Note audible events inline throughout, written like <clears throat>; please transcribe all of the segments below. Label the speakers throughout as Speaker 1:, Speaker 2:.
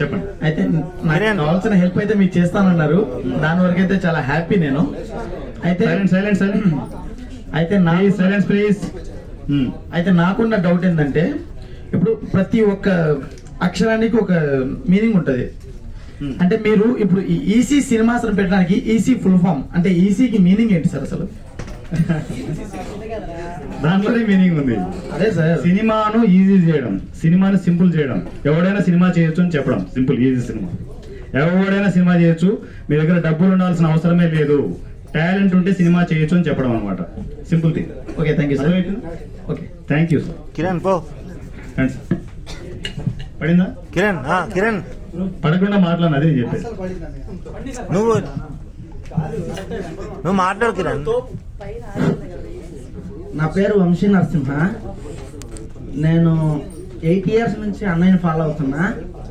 Speaker 1: చెప్పండి
Speaker 2: అయితే నాకు కావాల్సిన హెల్ప్ అయితే మీకు చేస్తానన్నారు. దాని వరకు అయితే చాలా హ్యాపీ నేను. అయితే
Speaker 1: సైలెంట్ సైలెంట్
Speaker 2: అయితే నా
Speaker 1: సైలెన్స్ ప్లీజ్
Speaker 2: అయితే నాకున్న డౌట్ ఏంటంటే ఇప్పుడు ప్రతి ఒక్క అక్షరానికి ఒక మీనింగ్ ఉంటది. అంటే మీరు ఇప్పుడు ఈసీ సినిమాస్ అని పెట్టడానికి ఈసీ ఫుల్ ఫామ్ అంటే ఈసీకి మీనింగ్ ఏంటి సార్ అసలు?
Speaker 1: దాంట్లోనే మీనింగ్ ఉంది.
Speaker 2: అదే సార్.
Speaker 1: సినిమాను ఈజీ చేయడం సినిమాను సింపుల్ చేయడం. ఎవడైనా సినిమా చేయొచ్చు అని చెప్పడం. Simple easy cinema. ఎవడైనా సినిమా చేయొచ్చు మీ దగ్గర డబ్బులు ఉండాల్సిన అవసరమే లేదు. టాలెంట్ ఉంటే సినిమా చేయొచ్చు అని చెప్పడం అనమాట simple thing
Speaker 2: okay thank you sir okay
Speaker 1: thank you sir
Speaker 3: Kiran పో.
Speaker 1: పడిందా?
Speaker 3: కిరణ్ కిరణ్.
Speaker 1: పడకుండా మాట్లాడిన అదే చెప్పేది.
Speaker 3: నువ్వు నువ్వు మాట్లాడు కిరణ్
Speaker 4: నా పేరు వంశీ నరసింహ. నేను ఎయిట్ ఇయర్స్ నుంచి అన్నయ్యని ఫాలో అవుతున్నా.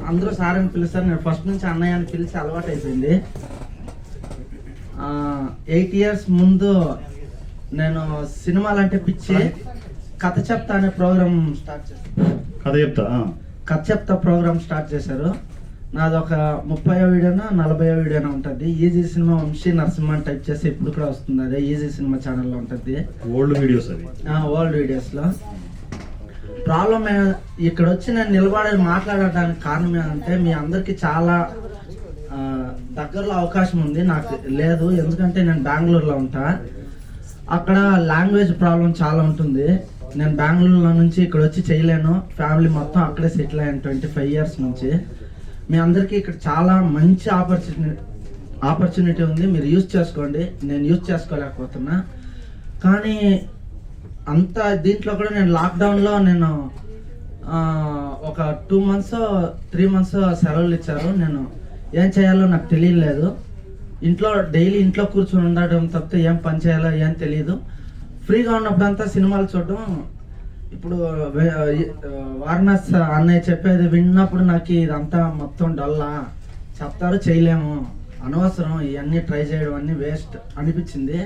Speaker 4: అందరూ సార్ అని పిలుస్తారు. నేను ఫస్ట్ నుంచి అన్నయ్య అని పిలిచి అలవాటు అయిపోయింది ఎయిట్ ఇయర్స్ ముందు నేను సినిమాలంటే పిచ్చి కథ చెప్తా అనే ప్రోగ్రామ్ స్టార్ట్ చేశాను.
Speaker 1: కథ చెప్తా.
Speaker 4: కథ చెప్తా ప్రోగ్రామ్ స్టార్ట్ చేశారు. నాది ఒక ముప్పై వీడియోనా నలభై వీడియోనా ఉంటుంది. Easy cinema Vamsi Narasimha type చేసి ఇప్పుడు కూడా వస్తుంది. అదే ఈజీ సినిమా ఛానల్లో ఉంటుంది.
Speaker 1: ఓల్డ్ వీడియోస్ అవి.
Speaker 4: ఓల్డ్ వీడియోస్లో ప్రాబ్లం ఏ- ఇక్కడ వచ్చి నేను నిలబడి మాట్లాడడానికి కారణం ఏంటంటే మీ అందరికి చాలా దగ్గరలో అవకాశం ఉంది. నాకు లేదు. ఎందుకంటే నేను బెంగళూరులో ఉంటా. అక్కడ లాంగ్వేజ్ ప్రాబ్లం చాలా ఉంటుంది. నేను బెంగళూరులో నుంచి ఇక్కడ వచ్చి చేయలేను. ఫ్యామిలీ మొత్తం అక్కడే సెటిల్ అయ్యాను ట్వంటీ ఫైవ్ ఇయర్స్ నుంచి. మీ అందరికీ ఇక్కడ చాలా మంచి ఆపర్చునిటీ ఆపర్చునిటీ ఉంది. మీరు యూజ్ చేసుకోండి. నేను యూజ్ చేసుకోలేకపోతున్నా. కానీ అంత దీంట్లో కూడా నేను లాక్డౌన్లో నేను ఒక టూ మంత్స్ త్రీ మంత్స్ సెలవులు ఇచ్చారు. నేను ఏం చేయాలో నాకు తెలియలేదు. ఇంట్లో డైలీ ఇంట్లో కూర్చొని ఉండడం తప్పితే ఏం పని చేయాలో ఏం తెలియదు ఫ్రీగా ఉన్నప్పుడంతా సినిమాలు చూడడం ఇప్పుడు వారణాసి అన్నయ్య చెప్పేది విన్నప్పుడు నాకు ఇదంతా మొత్తం డల్లా. చెప్తారు చేయలేము. అనవసరం ఇవన్నీ ట్రై చేయడం అన్ని వేస్ట్ అనిపించింది.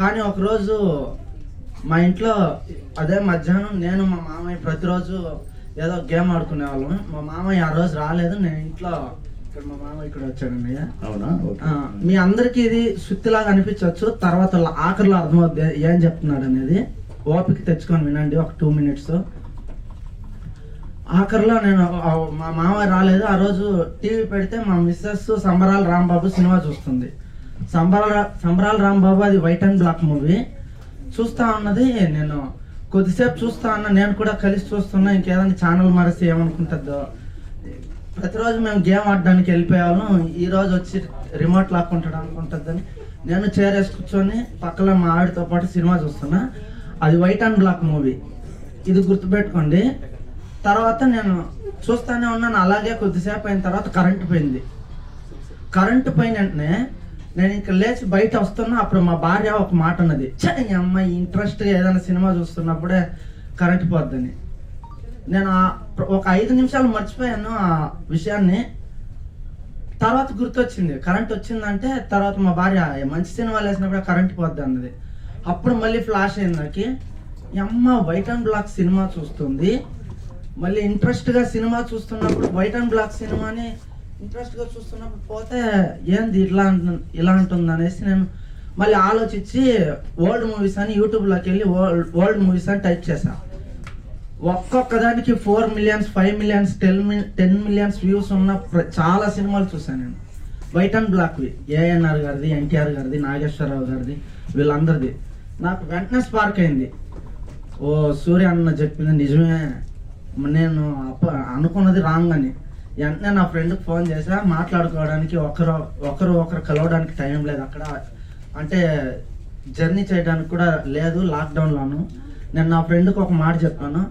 Speaker 4: కానీ ఒకరోజు మా ఇంట్లో అదే మధ్యాహ్నం నేను మా మామయ్య ప్రతిరోజు ఏదో గేమ్ ఆడుకునే వాళ్ళం మా మామయ్య ఆ రోజు రాలేదు. నేను ఇంట్లో ఇక్కడ మా మామయ్య ఇక్కడ వచ్చాడు అన్నయ్య
Speaker 1: అవునా
Speaker 4: మీ అందరికి ఇది సుత్తిలాగా అనిపించవచ్చు. తర్వాత ఆఖరిలో అర్థమవుద్ది ఏం చెప్తున్నాడు అనేది. ఓపిక తెచ్చుకొని వినండి ఒక టూ మినిట్స్ ఆఖరిలో నేను మా మామయ్య రాలేదు. ఆ రోజు టీవీ పెడితే మా మిస్సెస్ సంబరాల రాంబాబు సినిమా చూస్తుంది. సంబరాల సంబరాల రాంబాబు అది వైట్ అండ్ బ్లాక్ మూవీ చూస్తా ఉన్నది నేను కొద్దిసేపు చూస్తా ఉన్నా నేను కూడా కలిసి చూస్తున్నా. ఇంకేదైనా ఛానల్ మారేసి ఏమనుకుంటుందో. ప్రతిరోజు మేము గేమ్ ఆడడానికి వెళ్ళిపోయాము ఈరోజు వచ్చి రిమోట్ లాక్కుంటాడు అనుకుంటుందని. నేను చేరేసి కూర్చొని పక్కన మా ఆవిడతో పాటు సినిమా చూస్తున్నా. అది వైట్ అండ్ బ్లాక్ మూవీ ఇది గుర్తుపెట్టుకోండి. తర్వాత నేను చూస్తానే ఉన్నాను అలాగే కొద్దిసేపు అయిన తర్వాత కరెంట్ పోయింది. కరెంట్ పోయిన వెంటనే నేను ఇంకా లేచి బయట వస్తున్నా అప్పుడు మా భార్య ఒక మాట అన్నది ఈ అమ్మాయి ఇంట్రెస్ట్గా ఏదైనా సినిమా చూస్తున్నప్పుడే కరెంట్ పోద్దని. నేను ఒక ఐదు నిమిషాలు మర్చిపోయాను ఆ విషయాన్ని. తర్వాత గుర్తొచ్చింది కరెంట్ వచ్చిందంటే తర్వాత మా భార్య మంచి సినిమాలు వేసినప్పుడే కరెంట్ పోద్ది అన్నది. అప్పుడు మళ్ళీ ఫ్లాష్ అయింది నాకు. అమ్మ వైట్ అండ్ బ్లాక్ సినిమా చూస్తుంది. మళ్ళీ ఇంట్రెస్ట్గా సినిమా చూస్తున్నప్పుడు వైట్ అండ్ బ్లాక్ సినిమాని ఇంట్రెస్ట్గా చూస్తున్నప్పుడు పోతే ఏంది ఇట్లా అంటు- ఇలా ఉంటుంది అనేసి నేను మళ్ళీ ఆలోచించి ఓల్డ్ మూవీస్ అని యూట్యూబ్లోకి వెళ్ళి ఓల్డ్ ఓల్డ్ మూవీస్ అని టైప్ చేశాను ఒక్కొక్క దానికి four millions five millions ten ten millions views ఉన్న చాలా సినిమాలు చూసాను నేను. వైట్ అండ్ బ్లాక్వి ఏఎన్ఆర్ గారిది ఎన్టీఆర్ గారిది నాగేశ్వరరావు గారిది వీళ్ళందరిది. నాకు వెంటనే స్పార్క్ అయింది. ఓ సూర్య అన్న చెప్పింది నిజమే. నేను అప్ప అనుకున్నది రాంగ్ అని. వెంటనే నా ఫ్రెండ్కి ఫోన్ చేసా మాట్లాడుకోవడానికి ఒకరు ఒకరు ఒకరు కలవడానికి టైం లేదు అక్కడ. అంటే జర్నీ చేయడానికి కూడా లేదు లాక్డౌన్లోను నేను నా ఫ్రెండ్కి ఒక మాట చెప్పాను.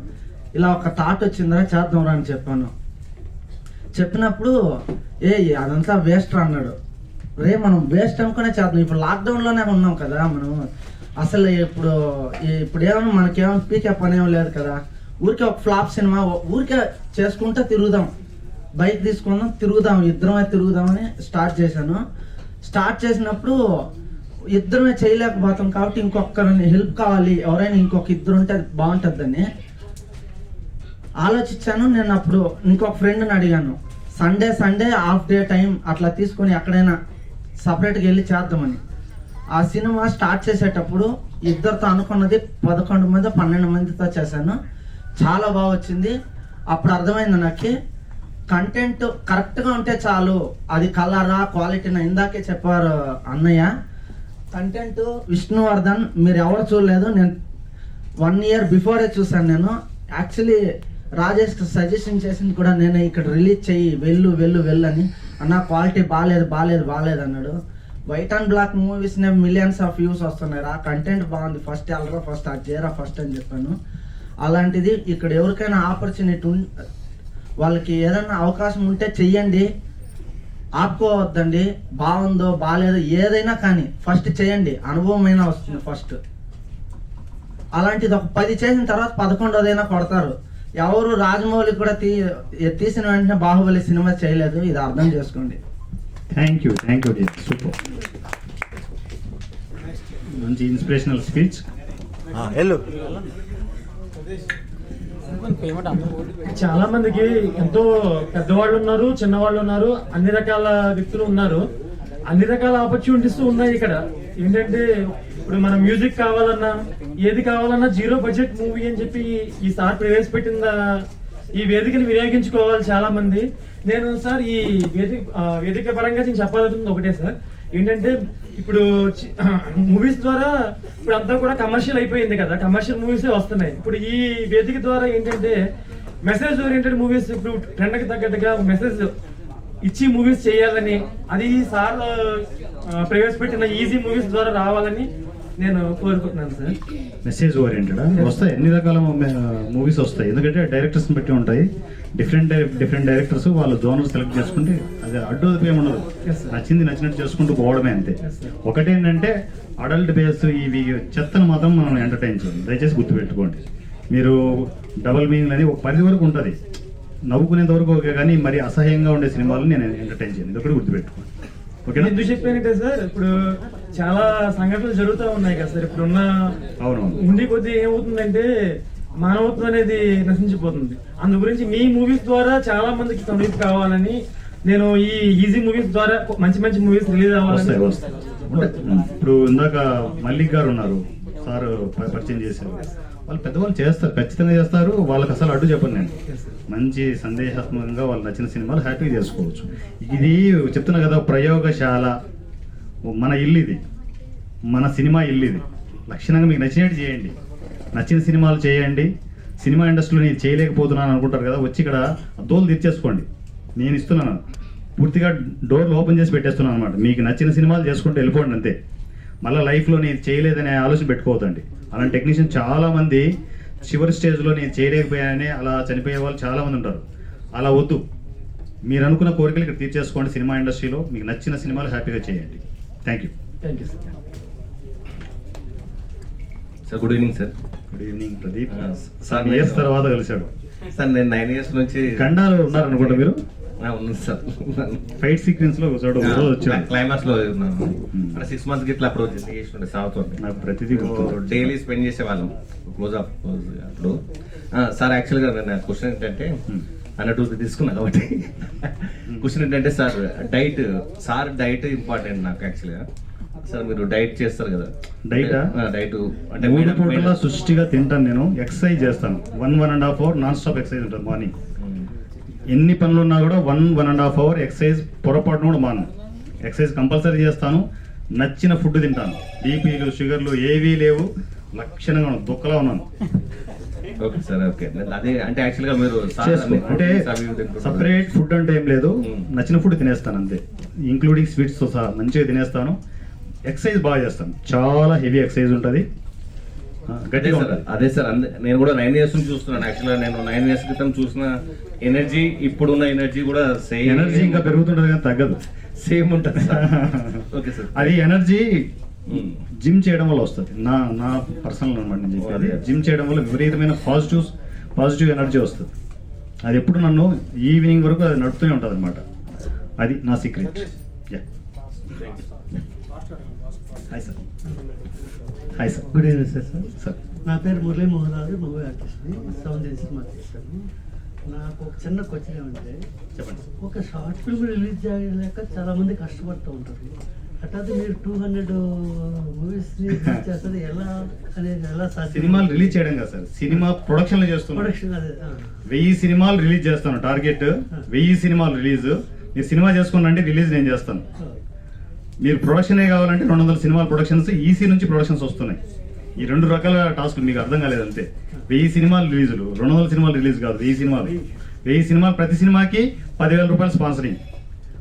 Speaker 4: ఇలా ఒక థాట్ వచ్చిందిరా చేద్దాం రా అని చెప్పాను. చెప్పినప్పుడు ఏ అదంతా వేస్ట్ అన్నాడు. రే మనం వేస్ట్ అనుకునే చేద్దాం. ఇప్పుడు లాక్డౌన్లోనే ఉన్నాం కదా మనం. అసలు ఇప్పుడు ఇప్పుడు ఏమన్నా మనకేమో పీకే పని లేదు కదా. ఊరికే ఒక ఫ్లాప్ సినిమా ఊరికే చేసుకుంటూ తిరుగుదాం. బైక్ తీసుకుందాం తిరుగుదాం ఇద్దరమే తిరుగుదామని స్టార్ట్ చేశాను. స్టార్ట్ చేసినప్పుడు ఇద్దరమే చేయలేకపోతాం కాబట్టి ఇంకొకరిని హెల్ప్ కావాలి. ఎవరైనా ఇంకొక ఇద్దరు ఉంటే అది బాగుంటుందని ఆలోచించాను. నేను అప్పుడు ఇంకొక ఫ్రెండ్ని అడిగాను. Sunday Sunday half day time అట్లా తీసుకొని ఎక్కడైనా సపరేట్గా వెళ్ళి చేద్దామని. ఆ సినిమా స్టార్ట్ చేసేటప్పుడు ఇద్దరితో అనుకున్నది పదకొండు మంది పన్నెండు మందితో చేశాను. చాలా బాగా వచ్చింది. అప్పుడు అర్థమైంది నాకు. కంటెంట్ కరెక్ట్గా ఉంటే చాలు. అది కలరా క్వాలిటీనా? ఇందాకే చెప్పారు అన్నయ్య. కంటెంట్ విష్ణువర్ధన్ మీరు ఎవరు చూడలేదు. నేను వన్ ఇయర్ బిఫోరే చూశాను నేను. యాక్చువల్లీ రాజేష్ సజెషన్ చేసింది కూడా నేను ఇక్కడ రిలీజ్ చెయ్యి. వెళ్ళు వెళ్ళు వెళ్ళు అని. అన్న క్వాలిటీ బాగాలేదు బాగాలేదు బాగాలేదు అన్నాడు. వైట్ అండ్ బ్లాక్ మూవీస్ నే మిలియన్స్ ఆఫ్ వ్యూస్ వస్తున్నాయి. ఆ కంటెంట్ బాగుంది. ఫస్ట్ వెళ్ళరా ఫస్ట్ అది చేయరా ఫస్ట్ అని చెప్పాను. అలాంటిది ఇక్కడ ఎవరికైనా ఆపర్చునిటీ వాళ్ళకి ఏదైనా అవకాశం ఉంటే చెయ్యండి. ఆపుకోవద్దండి. బాగుందో బాగాలేదో ఏదైనా కానీ ఫస్ట్ చేయండి. అనుభవం అయినా వస్తుంది ఫస్ట్ అలాంటిది ఒక పది చేసిన తర్వాత పదకొండోదైనా కొడతారు. ఎవరు రాజమౌళి కూడా తీ తీసిన వెంటనే బాహుబలి సినిమా చేయలేదు. ఇది అర్థం చేసుకోండి.
Speaker 1: Thank you thank you super మంచి ఇన్స్పిరేషనల్ స్పీచ్
Speaker 3: వెళ్ళు.
Speaker 5: చాలా మందికి ఎంతో పెద్దవాళ్ళు ఉన్నారు చిన్నవాళ్ళు ఉన్నారు అన్ని రకాల వ్యక్తులు ఉన్నారు. అన్ని రకాల ఆపర్చునిటీస్ ఉన్నాయి ఇక్కడ. ఏంటంటే ఇప్పుడు మన మ్యూజిక్ కావాలన్నా ఏది కావాలన్నా జీరో బడ్జెట్ మూవీ అని చెప్పి ఈ సార్ ప్రవేశపెట్టిన ఈ వేదికను వినియోగించుకోవాలి చాలా మంది నేను సార్ ఈ వేదిక వేదిక పరంగా నేను చెప్పాలనుకుంది ఒకటే సార్. ఏంటంటే ఇప్పుడు మూవీస్ <clears throat> ద్వారా ఇప్పుడు అంతా కూడా కమర్షియల్ అయిపోయింది కదా. కమర్షియల్ మూవీసే వస్తున్నాయి. ఇప్పుడు ఈ వేదిక ద్వారా ఏంటంటే మెసేజ్ ఓరియంటెడ్ మూవీస్ ఇప్పుడు ట్రెండ్కి తగ్గట్టుగా మెసేజ్ ఇచ్చి మూవీస్ చేయాలని అది సార్ ప్రవేశపెట్టిన ఈజీ మూవీస్ ద్వారా రావాలని నేను కోరుకుంటున్నాను సార్.
Speaker 1: మెసేజ్ ఓరియంటెడ్ వస్తాయి. ఎన్ని రకాల మూవీస్ వస్తాయి? ఎందుకంటే డైరెక్టర్స్ బట్టి ఉంటాయి. డిఫరెంట్ డిఫరెంట్ డైరెక్టర్స్ వాళ్ళ జోనర్ సెలెక్ట్ చేసుకుంటే అది అడ్డు ఉండదు. నచ్చింది నచ్చినట్టు చేసుకుంటూ పోవడమే అంతే. ఒకటేంటంటే అడల్ట్ బేస్ ఇవి చెత్తను మాత్రం మనం ఎంటర్టైన్ చేయాలి దయచేసి గుర్తుపెట్టుకోండి. మీరు డబల్ మీనింగ్ అని ఒక పది వరకు ఉంటుంది. నవ్వుకునేంత వరకు ఓకే కానీ మరి అసహ్యంగా ఉండే సినిమాలు నేను ఎంటర్టైన్ చేయను. ఇది ఒకటి గుర్తుపెట్టుకోండి. ఓకేనా?
Speaker 5: చెప్పానంటే సార్ ఇప్పుడు చాలా సంఘటనలు జరుగుతూ ఉన్నాయి కదా సార్. ఇప్పుడున్న ఉండి కొద్దీ ఏమవుతుందంటే మానవత్వం అనేది నశించిపోతుంది. అందు గురించి మీ మూవీస్ ద్వారా చాలా మందికి కనువిప్పు కావాలని నేను ఈ ఈజీ మూవీస్ ద్వారా మంచి మంచి మూవీస్ రిలీజ్
Speaker 1: వస్తాయి ఇప్పుడు ఇందాక మల్లిక్ గారు ఉన్నారు. సార్ పరిచయం చేశారు. వాళ్ళు పెద్దవాళ్ళు చేస్తారు ఖచ్చితంగా చేస్తారు. వాళ్ళకి అసలు అడ్డు చెప్పను నేను. మంచి సందేహాత్మకంగా వాళ్ళు నచ్చిన సినిమాలు హ్యాపీగా చేసుకోవచ్చు. ఇది చెప్తున్నా కదా ప్రయోగశాల. మన ఇల్లు ఇది మన సినిమా ఇల్లు ఇది లక్షణంగా మీకు నచ్చినట్టు చేయండి. నచ్చిన సినిమాలు చేయండి. సినిమా ఇండస్ట్రీలో నేను చేయలేకపోతున్నాను అనుకుంటారు కదా వచ్చి ఇక్కడ దోలు తెచ్చేసుకోండి నేను ఇస్తున్నాను. పూర్తిగా డోర్లు ఓపెన్ చేసి పెట్టేస్తున్నాను అనమాట మీకు నచ్చిన సినిమాలు చేసుకుంటూ వెళ్ళిపోండి అంతే. మళ్ళీ లైఫ్లో నేను చేయలేదనే ఆలోచన పెట్టుకోవద్దండి. అలాంటి టెక్నీషియన్ చాలామంది చివరి స్టేజ్లో నేను చేయలేకపోయానని అలా చనిపోయే వాళ్ళు చాలామంది ఉంటారు. అలా వద్దు. మీరు అనుకున్న కోరికలు ఇక్కడ తీర్చేసుకోండి సినిమా ఇండస్ట్రీలో. మీకు నచ్చిన సినిమాలు హ్యాపీగా చేయండి. Thank you
Speaker 5: thank you sir
Speaker 6: sir good evening sir
Speaker 1: good evening Pradeep sir years తర్వాత కలిశాడు.
Speaker 6: సార్ నేను నైన్ ఇయర్స్ నుంచి
Speaker 1: గండాలు ఉన్నారనుకుంటా మీరు?
Speaker 6: ఉన్నాను సార్
Speaker 1: ఫైట్ సీక్వెన్స్లో ఒకసారి ఒక రోజు వచ్చాడు.
Speaker 6: క్లైమాక్స్లో ఉన్నాను.
Speaker 1: Hmm.
Speaker 6: అంటే సిక్స్ మంత్స్ గిట్లా అప్రోచ్ చేస్తుండే సాగుతుంది
Speaker 1: నాకు ప్రతిదీ
Speaker 6: డైలీ స్పెండ్ చేసేవాళ్ళం. క్లోజ్ అప్ అప్పుడు. ఆ, సార్ యాక్చువల్గా నా క్వశ్చన్ ఏంటంటే
Speaker 1: Hmm.
Speaker 6: అన్నట్టు తీసుకున్నా కాబట్టి క్వశ్చన్ ఏంటంటే sir diet sir diet important నాకు యాక్చువల్గా. సార్ మీరు డైట్ చేస్తారు కదా.
Speaker 1: ఆ?
Speaker 6: డైట్ అంటే
Speaker 1: మూడు పూటల సృష్టిగా తింటాను నేను. ఎక్సర్సైజ్ చేస్తాను. One one and half hour non stop exercise ఉంటుంది మార్నింగ్. ఎన్ని పనులు ఉన్నా కూడా one one and half hour exercise పొరపాటున కూడా మాను ఎక్సర్సైజ్ కంపల్సరీ చేస్తాను. నచ్చిన ఫుడ్ తింటాను. బీపీలు షుగర్లు ఏవీ లేవు. లక్షణంగా దుక్కలా ఉన్నాను.
Speaker 6: Okay sir okay. అదే అంటే యాక్చువల్గా మీరు
Speaker 1: చేసుకో అంటే. సపరేట్ ఫుడ్ అంటే ఏం లేదు. నచ్చిన ఫుడ్ తినేస్తాను అంతే. ఇంక్లూడింగ్ స్వీట్స్తో సహా. మంచిగా తినేస్తాను. ఎక్సర్సైజ్ బాగా చేస్తాను. చాలా హెవీ ఎక్సర్సైజ్ ఉంటుంది. గట్టిగా
Speaker 6: సార్
Speaker 1: ఉంటుంది.
Speaker 6: అదే సార్ అందే- నేను కూడా నైన్ ఇయర్స్ నుంచి చూస్తున్నాను. యాక్చువల్గా నేను నైన్ ఇయర్స్ క్రితం చూసిన ఎనర్జీ ఇప్పుడున్న ఎనర్జీ కూడా సేమ్
Speaker 1: ఎనర్జీ ఇంకా పెరుగుతుంటది కానీ తగ్గదు. <laughs>
Speaker 6: సేమ్ ఉంటుంది సార్. <laughs> Okay sir.
Speaker 1: అది ఎనర్జీ. జిమ్ చేయడం వల్ల వస్తుంది. నా నా పర్సనల్ అనమాట నేను చెప్పేది. జిమ్ చేయడం వల్ల విపరీతమైన పాజిటివ్ పాజిటివ్ ఎనర్జీ వస్తుంది. అది ఎప్పుడు నన్ను ఈవినింగ్ వరకు అది నడుపుతూనే ఉంటుంది అనమాట అది నా secret. Hi sir hi sir
Speaker 7: good evening sir sir
Speaker 1: sir
Speaker 7: నా పేరు మురళీ మోహన్ రాజు మూవీ ఆర్టిస్ట్ని సౌండ్ సినిమా చేశాను నాకు ఒక చిన్న క్వశ్చన్ ఏమంటే
Speaker 1: చెప్పండి
Speaker 7: ఒక షార్ట్ ఫిల్మ్ రిలీజ్ చేయలేక చాలా మంది కష్టపడుతూ ఉంటారు. అట్లాగే మీరు టూ హండ్రెడ్ మూవీస్ చేస్తారు ఎలా అనేది ఎలా సాధ్యం?
Speaker 1: సినిమాలు రిలీజ్ చేయడం కదా సార్. సినిమా ప్రొడక్షన్లు చేస్తున్నాం. వెయ్యి సినిమాలు రిలీజ్ చేస్తాను టార్గెట్ వెయ్యి సినిమాలు రిలీజ్ మీరు సినిమా చేసుకున్నారంటే రిలీజ్ నేను చేస్తాను. మీరు ప్రొడక్షనే కావాలంటే రెండు వందల సినిమాల ప్రొడక్షన్స్ ఈసీ నుంచి ప్రొడక్షన్స్ వస్తున్నాయి. ఈ రెండు రకాల టాస్క్ మీకు అర్థం కాలేదు అంతే. వెయ్యి సినిమాలు రిలీజులు రెండు వందల సినిమాలు రిలీజ్ కాదు వెయ్యి సినిమాలు. వెయ్యి సినిమాలు ప్రతి సినిమాకి పదివేల రూపాయలు స్పాన్సరింగ్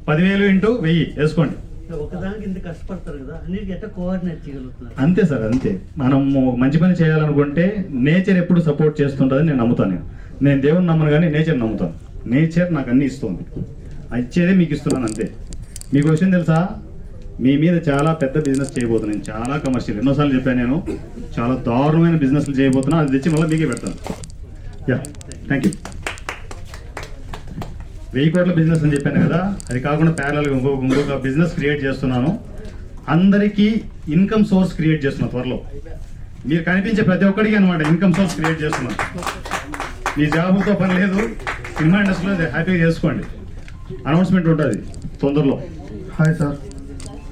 Speaker 1: పదివేలు ఇంటూ వెయ్యి వేసుకోండి.
Speaker 7: ఒకదానికి ఇంత కష్టపడతారు కదా అన్నిటికీ ఎట్లా కోఆర్డినేట్ చేయగలుగుతున్నారు?
Speaker 1: అంతే సార్ అంతే. మనం మంచి పని చేయాలనుకుంటే నేచర్ ఎప్పుడు సపోర్ట్ చేస్తుంటుందని నేను నమ్ముతాను నేను. నేను దేవుని నమ్మను కానీ నేచర్ నమ్ముతాను. నేచర్ నాకు అన్ని ఇస్తుంది. ఇచ్చేదే మీకు ఇస్తున్నాను అంతే. మీకు విషయం తెలుసా? మీ మీద చాలా పెద్ద బిజినెస్ చేయబోతున్నాను. చాలా కమర్షియల్ ఎన్నోసార్లు చెప్పాను నేను. చాలా దారుణమైన బిజినెస్లు చేయబోతున్నా అది తెచ్చి మళ్ళీ మీకే పెడతాను. యా థ్యాంక్ యూ వెయ్యి కోట్ల బిజినెస్ అని చెప్పాను కదా అది కాకుండా ప్యారల్ ఇంకొక ఇంకొక బిజినెస్ క్రియేట్ చేస్తున్నాను. అందరికీ ఇన్కమ్ సోర్స్ క్రియేట్ చేస్తున్నాను త్వరలో. మీరు కనిపించే ప్రతి ఒక్కడికి అనమాట ఇన్కమ్ సోర్స్ క్రియేట్ చేస్తున్నాను మీ జాబుతో పని లేదు సినిమా ఇండస్ట్రీలో హ్యాపీగా చేసుకోండి. అనౌన్స్మెంట్ ఉంటుంది తొందరలో.
Speaker 2: హాయ్ సార్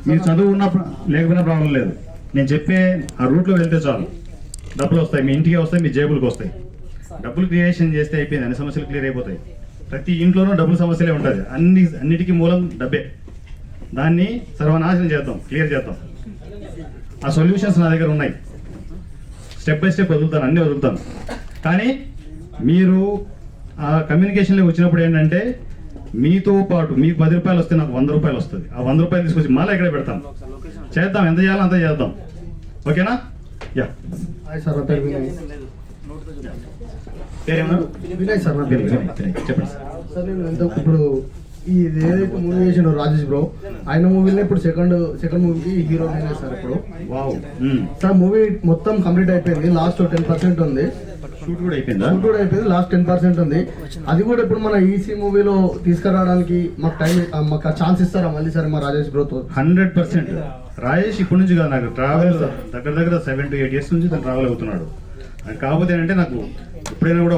Speaker 1: మీరు చదువు ఉన్నప్పుడు లేకపోయినా ప్రాబ్లం లేదు. నేను చెప్పే ఆ రూట్లో వెళ్తే చాలు. డబ్బులు వస్తాయి మీ ఇంటికి వస్తాయి మీ జేబులకు వస్తాయి. డబ్బులు క్రియేషన్ చేస్తే అయిపోయింది అన్ని సమస్యలు క్లియర్ అయిపోతాయి. ప్రతి ఇంట్లోనూ డబ్బు సమస్యలే ఉంటుంది. అన్ని అన్నిటికీ మూలం డబ్బే. దాన్ని సర్వనాశనం చేద్దాం క్లియర్ చేద్దాం. ఆ సొల్యూషన్స్ నా దగ్గర ఉన్నాయి. స్టెప్ బై స్టెప్ వదులుతాను అన్నీ వదులుతాను. కానీ మీరు ఆ కమ్యూనికేషన్లో వచ్చినప్పుడు ఏంటంటే మీతో పాటు మీకు పది రూపాయలు వస్తే నాకు వంద రూపాయలు వస్తుంది. ఆ వంద రూపాయలు తీసుకొచ్చి మళ్ళీ ఇక్కడ పెడతాం? చేద్దాం ఎంత చేయాలో అంత చేద్దాం. ఓకేనా? యా.
Speaker 2: సార్ నా పేరు వినయ్
Speaker 1: పేరేమన్నా
Speaker 2: వినయ్ సార్ నా పేరు వినయ్
Speaker 1: చెప్పండి సార్.
Speaker 2: సార్ నేను ఎంత ఇప్పుడు ఈ ఏదైతే మూవీ చేసిన రాజేష్ బ్రో ఆయన మూవీలో ఇప్పుడు సెకండ్ సెకండ్ మూవీకి హీరో నేనే సార్ ఇప్పుడు.
Speaker 1: వావ్.
Speaker 2: సార్ మూవీ మొత్తం కంప్లీట్ అయిపోయింది. లాస్ట్ టెన్ పర్సెంట్ ఉంది.
Speaker 1: షూట్ కూడా అయిపోయిందా?
Speaker 2: షూట్ కూడా అయిపోయింది. లాస్ట్ టెన్ పర్సెంట్ ఉంది. అది కూడా ఇప్పుడు మన ఈసీ మూవీలో తీసుకురావడానికి మాకు టైం మాకు ఛాన్స్ ఇస్తారా మళ్ళీ సార్ మా రాజేష్ బ్రోతో?
Speaker 1: హండ్రెడ్ పర్సెంట్ రాజేష్ ఇప్పటి నుంచి కాదు నాకు. ట్రావెల్ దగ్గర దగ్గర సెవెన్ టు ఎయిట్ ఇయర్స్ నుంచి తను ట్రావెల్ అవుతున్నాడు. అది కాకపోతే ఏంటంటే నాకు ఎప్పుడైనా కూడా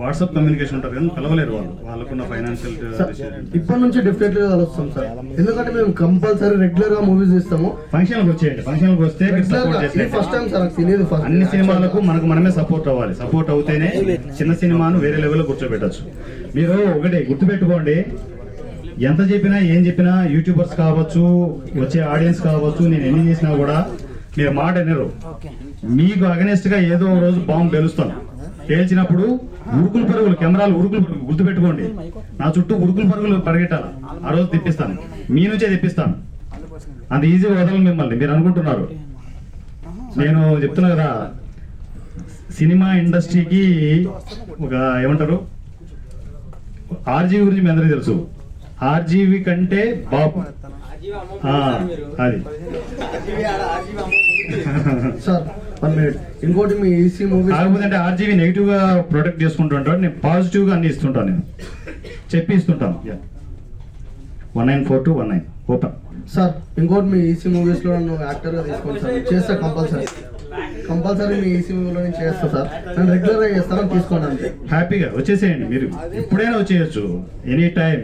Speaker 1: వాట్సాప్ కమ్యూనికేషన్ ఉంటారు కానీ కలవలేరు వాళ్ళు. వాళ్ళకున్న ఫైనాన్షియల్
Speaker 2: ఇప్పటి నుంచి డెఫినెట్గా కలుస్తాం సార్. ఎందుకంటే మేము కంపల్సరీ రెగ్యులర్గా మూవీస్ ఇస్తాము
Speaker 1: ఫంక్షన్లకు వచ్చేయండి. ఫంక్షన్లకు వస్తే
Speaker 2: ఫస్ట్ టైం సార్ తెలియదు ఫస్ట్
Speaker 1: అన్ని సినిమాలకు మనకు మనమే సపోర్ట్ అవ్వాలి. సపోర్ట్ అవుతేనే చిన్న సినిమాను వేరే లెవెల్లో కూర్చోబెట్టచ్చు. మీరు ఒకటి గుర్తుపెట్టుకోండి. ఎంత చెప్పినా ఏం చెప్పినా యూట్యూబర్స్ కావచ్చు వచ్చే ఆడియన్స్ కావచ్చు నేను ఎన్ని చేసినా కూడా మీరు మాట వినరు. మీకు అగనెస్ట్గా ఏదో ఒక రోజు బాంబు పేలుస్తాను పేల్చినప్పుడు ఉరుకులు పరుగులు కెమెరాలు ఉరుకులు పరుగులు గుర్తుపెట్టుకోండి. నా చుట్టూ ఉరుకులు పరుగులు పరిగెట్టాలి? ఆ రోజు తెప్పిస్తాను. మీ నుంచే తెప్పిస్తాను. అంత ఈజీగా వదలను మిమ్మల్ని మీరు అనుకుంటున్నారు. నేను చెప్తున్నా కదా సినిమా ఇండస్ట్రీకి ఒక ఏమంటారు? ఆర్జీవి గురించి మీ అందరికీ తెలుసు. ఆర్జీవి కంటే బాబు. అది. <laughs>
Speaker 2: సార్ ఇంకోటి మీ ఈసీ మూవీ
Speaker 1: కాకపోతే అంటే ఆర్జీవి నెగిటివ్గా ప్రొటెక్ట్ చేసుకుంటుంటాడు నేను పాజిటివ్గా అన్ని ఇస్తుంటాను నేను. చెప్పి ఇస్తుంటాను one nine four two one nine open
Speaker 2: sir ఇంకోటి మీ ఈసీ మూవీస్లో నన్ను యాక్టర్గా తీసుకోండి సార్. చేస్తా కంపల్సరీ కంపల్సరీ మీ ఈసీ మూవీలో నేను చేస్తా సార్. నేను రెగ్యులర్గా చేస్తాను తీసుకోండి అంతే.
Speaker 1: హ్యాపీగా వచ్చేసేయండి మీరు. ఎప్పుడైనా వచ్చేయచ్చు. ఎనీ టైం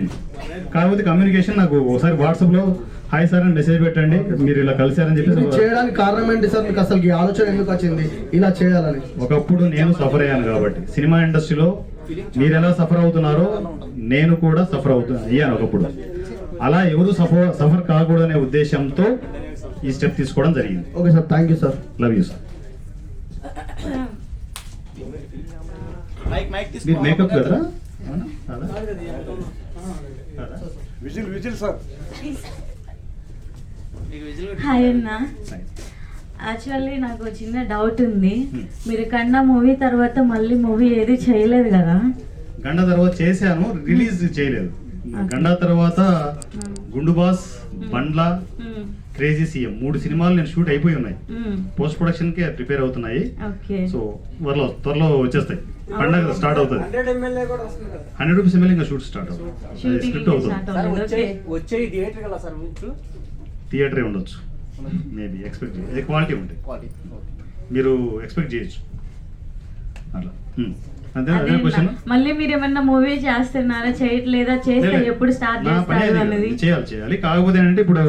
Speaker 1: కాకపోతే కమ్యూనికేషన్ నాకు ఒకసారి వాట్సాప్లో హాయ్ సార్ అని మెసేజ్ పెట్టండి. మీరు ఇలా కలిసారని
Speaker 2: ఇది
Speaker 1: చెప్పేసి
Speaker 2: చేయడానికి కారణం ఏంటి సార్? మీకు అసలు ఈ ఆలోచన ఎందుకు వచ్చింది? ఇలా చేయాలని.
Speaker 1: ఒకప్పుడు నేను సఫర్ అయ్యాను కాబట్టి. సినిమా ఇండస్ట్రీలో మీరు ఎలా సఫర్ అవుతున్నారో నేను కూడా సఫర్ అవుతు అయ్యాను ఒకప్పుడు. అలా ఎవరు సఫర్ సఫర్ కాకూడదనే ఉద్దేశంతో ఈ స్టెప్ తీసుకోవడం జరిగింది.
Speaker 2: Okay sir thank you sir
Speaker 1: love you sir మీరు మేకప్ కదరా అవునా? కాదా? కాదా?
Speaker 8: హాయ్ అన్న. యాక్చువల్లీ నాకు చిన్న డౌట్ ఉంది. మీరు కన్నా మూవీ తర్వాత మళ్ళీ మూవీ ఏది చేయలేదు కదా?
Speaker 1: గండ తర్వాత చేశాను రిలీజ్ చేయలేదు. గండ తర్వాత గుండు బాస్ బండ్ల. క్రేజీ సీఎం మూడు సినిమాలు నేను షూట్ అయిపోయి ఉన్నాయి. పోస్ట్ ప్రొడక్షన్కి ప్రిపేర్ అవుతున్నాయి.
Speaker 8: ఓకే.
Speaker 1: సో త్వరలో త్వరలో వచ్చేస్తాయి. పండగ స్టార్ట్ అవుతుంది. హండ్రెడ్ రూపీస్ ఎమ్మెల్యే ఇంకా షూట్ స్టార్ట్ అవుతుంది.
Speaker 8: షూటింగ్
Speaker 1: స్క్రిప్ట్ అవుతుంది.
Speaker 9: థియేటర్
Speaker 1: ఉండొచ్చు. మేబీ ఎక్స్పెక్ట్ క్వాలిటీ ఉంటాయి మీరు ఎక్స్పెక్ట్ చేయొచ్చు. అట్లా. Hmm.
Speaker 8: మళ్ళీ మీరు ఏమన్నా మూవీ చేస్తున్నారా చేయట్లేదా చేస్తే ఎప్పుడు స్టార్ట్ చేస్తారు
Speaker 1: అది.
Speaker 8: అనేది
Speaker 1: చేయాలి చేయాలి. కాకపోతే ఏంటంటే ఇప్పుడు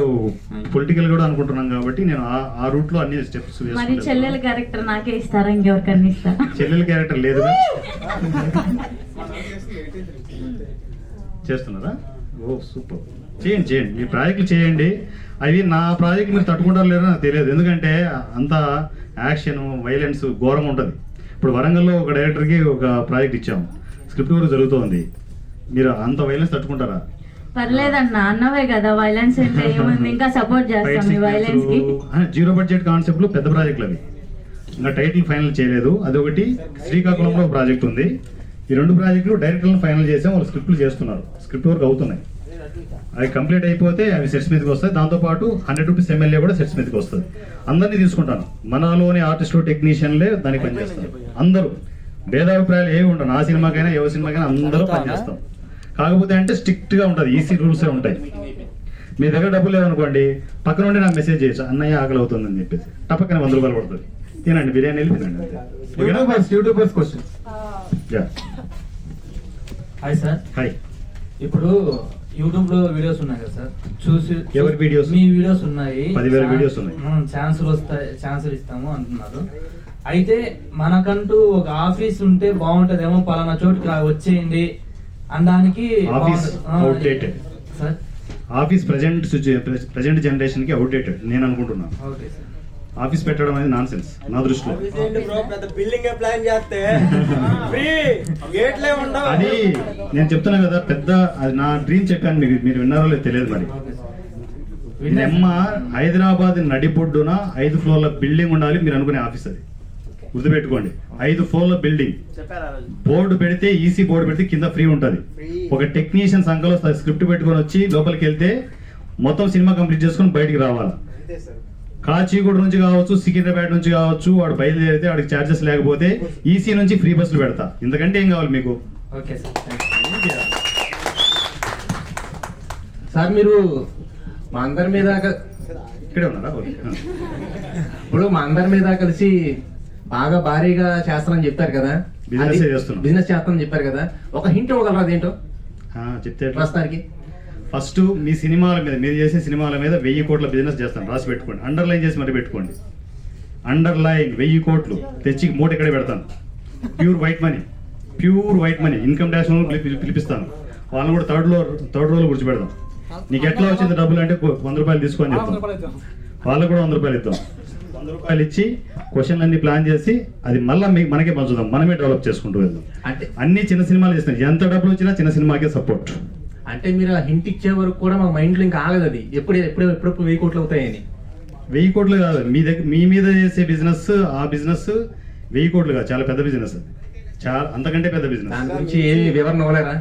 Speaker 1: పొలిటికల్ కూడా అనుకుంటున్నాం కాబట్టి నేను ఆ- ఆ రూట్లో అన్ని స్టెప్స్
Speaker 8: మరి చెల్లెల క్యారెక్టర్ నాకే ఇస్తారా? ఇంకెవరికన్నా ఇస్తారా?
Speaker 1: చెల్లెల క్యారెక్టర్ లేదు <laughs> చేస్తున్నారా? ఓ సూపర్. చేయండి చేయండి. మీ ప్రాజెక్టులు చేయండి. అవి నా ప్రాజెక్ట్ మీరు తట్టుకుంటారో లేదో నాకు తెలియదు. ఎందుకంటే అంత యాక్షన్ వైలెన్స్ ఘోరంగా ఉంటుంది. ఇప్పుడు వరంగల్లో ఒక డైరెక్టర్కి ఒక ప్రాజెక్ట్ ఇచ్చాము. స్క్రిప్ట్ వర్క్ జరుగుతోంది. మీరు అంత వైలెన్స్ తట్టుకుంటారా?
Speaker 8: పర్లేదన్న అన్నవే కదా వైలెన్స్ అంటే ఏముంది? ఇంకా సపోర్ట్ చేస్తాం ఈ వైలెన్స్కి
Speaker 1: జీరో బడ్జెట్ కాన్సెప్ట్లు పెద్ద ప్రాజెక్టులు అవి. ఇంకా టైటిల్ ఫైనల్ చేయలేదు. అదొకటి శ్రీకాకుళంలో ఒక ప్రాజెక్ట్ ఉంది. ఈ రెండు ప్రాజెక్టులు డైరెక్టర్లను ఫైనల్ చేసాం వాళ్ళు స్క్రిప్ట్లు చేస్తున్నారు. స్క్రిప్ట్ వర్క్ అవుతున్నాయి. అవి కంప్లీట్ అయిపోతే అవి సెట్స్ మీదకి వస్తాయి. దాంతోపాటు హండ్రెడ్ రూపీస్ ఎమ్మెల్యే కూడా సెట్స్ మీదకి వస్తుంది. అందరినీ తీసుకుంటాను. మనలోని ఆర్టిస్టు టెక్నీషియన్లే దానికి పనిచేస్తారు. అందరూ. భేదాభిప్రాయాలు ఏవి ఉండవు. నా సినిమాకైనా ఏ సినిమాకైనా అందరూ పనిచేస్తాం. కాకపోతే అంటే స్ట్రిక్ట్గా ఉంటుంది. ఈసీ రూల్సే ఉంటాయి. మీ దగ్గర డబ్బులు లేవనుకోండి పక్కన ఉండి నాకు మెసేజ్ చేయొచ్చు. అన్నయ్య ఆకలి అవుతుందని చెప్పేసి. టపక్కన వంద రూపాయలు పడుతుంది. తినండి బిర్యానీ వెళ్ళి తినండి.
Speaker 9: హాయ్ సార్
Speaker 1: హాయ్
Speaker 9: ఇప్పుడు యూట్యూబ్లో వీడియోస్ ఉన్నాయి కదా సార్? చూసి
Speaker 1: ఎవరి videos?
Speaker 9: మీ వీడియోస్ ఉన్నాయి.
Speaker 1: పదివేల videos ఉన్నాయి.
Speaker 9: ఛాన్సులు వస్తాయి ఛాన్సులు ఇస్తాము అంటున్నారు. అయితే మనకంటూ ఒక ఆఫీస్ ఉంటే బాగుంటదేమో పలానా చోటుకి వచ్చేయండి అనడానికి
Speaker 1: office outdated
Speaker 9: sir?
Speaker 1: Office present present జనరేషన్కి అవుట్డేటెడ్ నేను అనుకుంటున్నాను.
Speaker 9: ఓకే సార్
Speaker 1: ఆఫీస్ పెట్టడం అనేది నాన్ సెన్స్ నా దృష్టిలో.
Speaker 10: పెద్ద బిల్డింగ్ ప్లాన్ చేస్తే <laughs> ఫ్రీ గేట్లే ఉండవు.
Speaker 1: అది నేను చెప్తున్నా కదా పెద్ద అది నా డ్రీమ్ చెప్పాను మీకు మీరు విన్నారో లేదో తెలియదు మరి. నిమ్మ హైదరాబాద్ నడిబొడ్డున ఐదు ఫ్లోర్ల బిల్డింగ్ ఉండాలి మీరు అనుకునే ఆఫీస్ అది. గుర్తుపెట్టుకోండి. ఐదు ఫ్లోర్ల బిల్డింగ్.
Speaker 10: చెప్పారు ఆ రోజు?
Speaker 1: బోర్డు పెడితే ఈసీ బోర్డు పెడితే కింద ఫ్రీ ఉంటుంది. ఒక టెక్నీషియన్ సంఘంలో స్క్రిప్ట్ పెట్టుకొని వచ్చి లోపలికి వెళ్తే మొత్తం సినిమా కంప్లీట్ చేసుకొని బయటికి రావాలి. కాచిగూడ నుంచి కావచ్చు సికింద్రాబాద్ నుంచి కావచ్చు వాడు బయలుదేరితే వాడికి ఛార్జెస్ లేకపోతే ఈసీ నుంచి ఫ్రీ బస్సులు పెడతా ఇంతకంటే ఏం కావాలి మీకు
Speaker 9: ఓకే సార్.
Speaker 6: సార్ మీరు మా అందరి మీద
Speaker 1: ఇక్కడే ఉన్నారా.
Speaker 6: ఇప్పుడు మా అందరి మీద కలిసి బాగా భారీగా చేస్తానని చెప్పారు కదా
Speaker 1: ఏ చేస్తున్నాం.
Speaker 6: బిజినెస్ చేస్తానని చెప్పారు కదా ఒక హింట్ ఇవ్వగలరా అదేంటో
Speaker 1: ఆ, చెప్తే?
Speaker 6: ప్రస్తుతానికి
Speaker 1: ఫస్ట్ మీ సినిమాల మీద మీరు చేసే సినిమాల మీద వెయ్యి కోట్ల బిజినెస్ చేస్తాను. రాసి పెట్టుకోండి. అండర్లైన్ చేసి మరి పెట్టుకోండి. అండర్లైన్ వెయ్యి కోట్లు. తెచ్చి మూట ఇక్కడే పెడతాను. Pure white money pure white money income tax పిలిపిస్తాను. వాళ్ళని కూడా థర్డ్లో థర్డ్ రోలో కూర్చోబెడదాం. నీకు ఎట్లా వచ్చింది డబ్బులు అంటే వంద రూపాయలు తీసుకొని చెప్తాం వాళ్ళకు కూడా వంద రూపాయలు ఇద్దాం. వంద రూపాయలు ఇచ్చి క్వశ్చన్లు అన్ని ప్లాన్ చేసి అది మళ్ళీ మీకు మనకే పంచుదాం. మనమే డెవలప్ చేసుకుంటూ వెళ్దాం.
Speaker 6: అంటే
Speaker 1: అన్ని చిన్న సినిమాలు చేస్తాం ఎంత డబ్బులు వచ్చినా చిన్న సినిమాకే సపోర్ట్
Speaker 6: అంటే మీరు హింట్ ఇచ్చే వరకు కూడా మా మైండ్లో ఇంకా ఆగదు అది. ఎప్పుడు ఎప్పుడు ఎప్పుడప్పుడు వెయ్యి కోట్లు అవుతాయని.
Speaker 1: వెయ్యి కోట్లు కాదు. మీ దగ్గర మీ మీద చేసే బిజినెస్ ఆ బిజినెస్ వెయ్యి కోట్లు కాదు. చాలా పెద్ద బిజినెస్ అది. చాలా అంతకంటే పెద్ద బిజినెస్
Speaker 6: దాని గురించి ఏమి వివరణ ఇవ్వలేరా?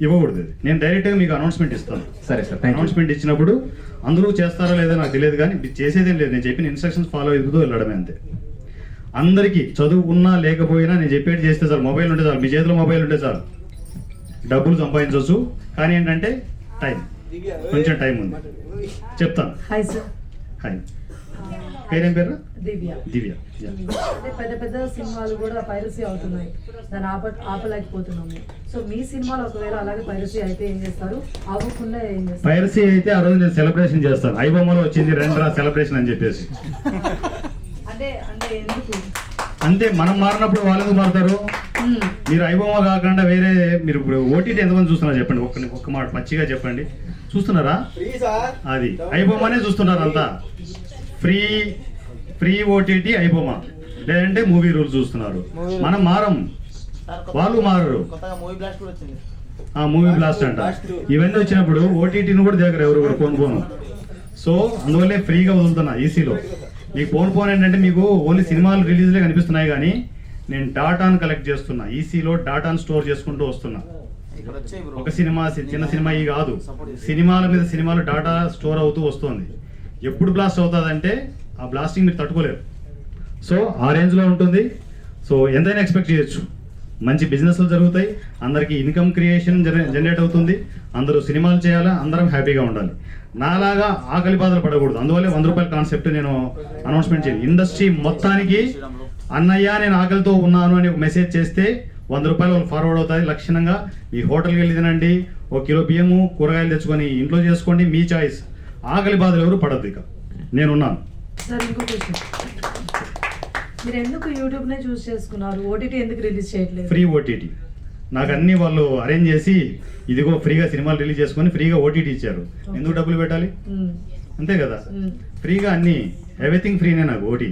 Speaker 1: ఇవ్వకూడదు. నేను డైరెక్ట్గా మీకు అనౌన్స్మెంట్ ఇస్తాను.
Speaker 6: సరే సార్
Speaker 1: అనౌన్స్మెంట్ ఇచ్చినప్పుడు అందరూ చేస్తారో లేదో నాకు తెలియదు కానీ చేసేదేం లేదు. నేను చెప్పిన ఇన్స్ట్రక్షన్స్ ఫాలో అవుతూ వెళ్ళడమే అంతే. అందరికీ చదువు ఉన్నా లేకపోయినా నేను చెప్పేది చేస్తే చాలు. మొబైల్ ఉంటే చాలు. మీ చేతిలో మొబైల్ ఉంటే చాలు. డబ్బులు సంపాదించవచ్చు కానీ ఏంటంటే టైం. కొంచెం టైం ఉంది. చెప్తాను.
Speaker 11: Hi sir.
Speaker 1: హాయ్. పేరేం పేరు?
Speaker 11: దివ్య.
Speaker 1: దివ్య.
Speaker 11: పెద్ద పెద్ద సినిమాలు కూడా పైరసీ అవుతున్నాయి. దాన్ని ఆప ఆపలేకపోతున్నాము సో మీ సినిమాలో ఒకవేళ అలాగే పైరసీ అయితే ఏం చేస్తారు? ఆగకుండా ఏం చేస్తారు?
Speaker 1: పైరసీ అయితే ఆ రోజు నేను సెలబ్రేషన్ చేస్తాను. ఐబొమ్మలో వచ్చింది రెండ్రా సెలబ్రేషన్ అని చెప్పేసి.
Speaker 11: అంటే అంటే ఎందుకు?
Speaker 1: అంతే మనం మారినప్పుడు వాళ్ళు ఎందుకు మారుతారు. మీరు ఐబొమ్మ కాకుండా వేరే మీరు ఇప్పుడు ఓటీటీ ఎంతమంది చూస్తున్నారు చెప్పండి. ఒక్క ఒక్క మాట పచ్చిగా చెప్పండి. చూస్తున్నారా?
Speaker 10: Free sir.
Speaker 1: అది. ఐబొమ్మనే చూస్తున్నారు అంతా. Free free OTT iBomma. లేదంటే మూవీ రూల్స్ చూస్తున్నారు. మనం మారం. వాళ్ళు మారరు.
Speaker 10: కొత్తగా మూవీ బ్లాస్ట్ కూడా వచ్చింది.
Speaker 1: ఆ మూవీ బ్లాస్ట్ అంట. ఇవన్నీ వచ్చినప్పుడు ఓటీటీని కూడా దగ్గర ఎవరు కూడా ఫోన్ ఫోన్ సో అందువల్లే ఫ్రీగా వదులుతున్నా ఈసీలో. మీకు ఫోన్ ఫోన్ ఏంటంటే మీకు ఓన్లీ సినిమాలు రిలీజ్లే కనిపిస్తున్నాయి కానీ నేను డాటాను కలెక్ట్ చేస్తున్నా. ఈసీలో డాటాను స్టోర్ చేసుకుంటూ వస్తున్నా. ఒక సినిమా చిన్న సినిమా ఈ కాదు. సినిమాల మీద సినిమాలు డాటా స్టోర్ అవుతూ వస్తుంది. ఎప్పుడు బ్లాస్ట్ అవుతుందంటే ఆ బ్లాస్టింగ్ మీరు తట్టుకోలేరు. సో ఆ రేంజ్లో ఉంటుంది. సో ఎంతైనా ఎక్స్పెక్ట్ చేయొచ్చు. మంచి బిజినెస్లు జరుగుతాయి అందరికీ ఇన్కమ్ క్రియేషన్ జనరేట్ అవుతుంది అందరూ సినిమాలు చేయాలా అందరం హ్యాపీగా ఉండాలి. నాలాగా ఆకలి బాధలు పడకూడదు. అందువల్లే వంద రూపాయల కాన్సెప్ట్ నేను అనౌన్స్మెంట్ చేయాలి ఇండస్ట్రీ మొత్తానికి అన్నయ్య నేను ఆకలితో ఉన్నాను అని ఒక మెసేజ్ చేస్తే వంద రూపాయలు వాళ్ళు ఫార్వర్డ్ అవుతాయి లక్షణంగా. ఈ హోటల్కి వెళ్ళి తినండి ఒక కిలో బియ్యము కూరగాయలు తెచ్చుకొని ఇంట్లో చేసుకోండి మీ చాయిస్ ఆకలి బాధలు ఎవరు పడద్దు ఇక. నేనున్నాను.
Speaker 11: సార్ ఇంకో క్వశ్చన్ మీరు ఎందుకు యూట్యూబ్ నే చూస్ చేసుకున్నారు? ఓటీటీ ఎందుకు రిలీజ్ చేయట్లేదు?
Speaker 1: Free OTT. నాకు అన్ని వాళ్ళు అరేంజ్ చేసి ఇదిగో ఫ్రీగా సినిమాలు రిలీజ్ చేసుకొని ఫ్రీగా ఓటీటీ ఇచ్చారు. ఎందుకు డబ్బులు పెట్టాలి. అంతే కదా. ఫ్రీగా అన్ని ఎవ్రీథింగ్ ఫ్రీనే నాకు ఓటీ.